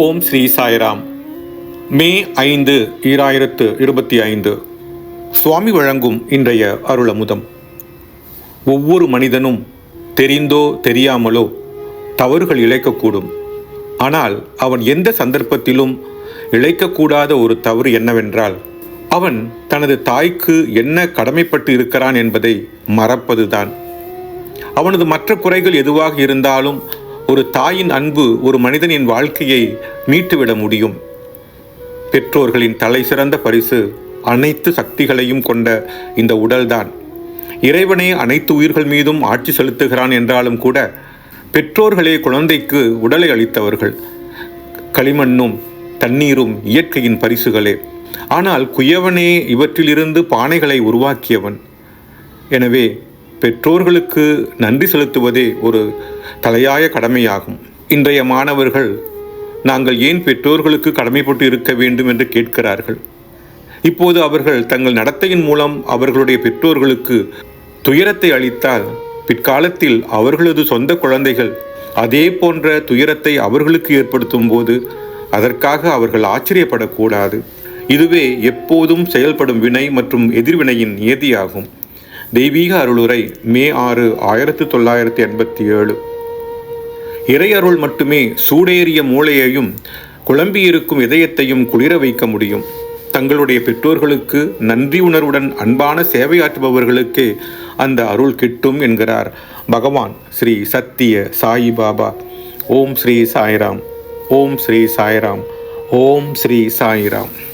ஓம் ஸ்ரீ சாய்ராம். மே ஐந்து ஈராயிரத்து இருபத்தி ஐந்து. சுவாமி வழங்கும் இன்றைய அருளமுதம். ஒவ்வொரு மனிதனும் தெரிந்தோ தெரியாமலோ தவறுகள் இழைக்கக்கூடும். ஆனால் அவன் எந்த சந்தர்ப்பத்திலும் இழைக்கக்கூடாத ஒரு தவறு என்னவென்றால் அவன் தனது தாய்க்கு என்ன கடமைப்பட்டு இருக்கிறான் என்பதை மறப்பதுதான். அவனது மற்ற குறைகள் எதுவாக இருந்தாலும் ஒரு தாயின் அன்பு ஒரு மனிதனின் வாழ்க்கையை மீட்டுவிட முடியும். பெற்றோர்களின் தலை சிறந்த பரிசு அனைத்து சக்திகளையும் கொண்ட இந்த உடல்தான். இறைவனே அனைத்து உயிர்கள் மீதும் ஆட்சி செலுத்துகிறான் என்றாலும் கூட பெற்றோர்களே குழந்தைக்கு உடலை அளித்தவர்கள். களிமண்ணும் தண்ணீரும் இயற்கையின் பரிசுகளே. ஆனால் குயவனே இவற்றிலிருந்து பானைகளை உருவாக்கியவன். எனவே பெற்றோர்களுக்கு நன்றி செலுத்துவதே ஒரு தலையாய கடமையாகும். இன்றைய மாணவர்கள் நாங்கள் ஏன் பெற்றோர்களுக்கு கடமைப்பட்டு இருக்க வேண்டும் என்று கேட்கிறார்கள்? இப்போது அவர்கள் தங்கள் நடத்தையின் மூலம் அவர்களுடைய பெற்றோர்களுக்கு துயரத்தை அளித்தால் பிற்காலத்தில் அவர்களது சொந்த குழந்தைகள் அதே போன்ற துயரத்தை அவர்களுக்கு ஏற்படுத்தும் போது அதற்காக அவர்கள் ஆச்சரியப்படக்கூடாது. இதுவே எப்போதும் செயல்படும் வினை மற்றும் எதிர்வினையின் நியதியாகும். தெய்வீக அருளுரை மே ஆறு ஆயிரத்தி தொள்ளாயிரத்தி எண்பத்தி ஏழு. இறையருள் மட்டுமே சூடேறிய மூளையையும் குழம்பியிருக்கும் இதயத்தையும் குளிர வைக்க முடியும். தங்களுடைய பெற்றோர்களுக்கு நன்றி உணர்வுடன் அன்பான சேவையாற்றுபவர்களுக்கே அந்த அருள் கிட்டும் என்கிறார் பகவான் ஸ்ரீ சத்திய சாயி பாபா. ஓம் ஸ்ரீ சாய்ராம். ஓம் ஸ்ரீ சாய்ராம். ஓம் ஸ்ரீ சாய்ராம்.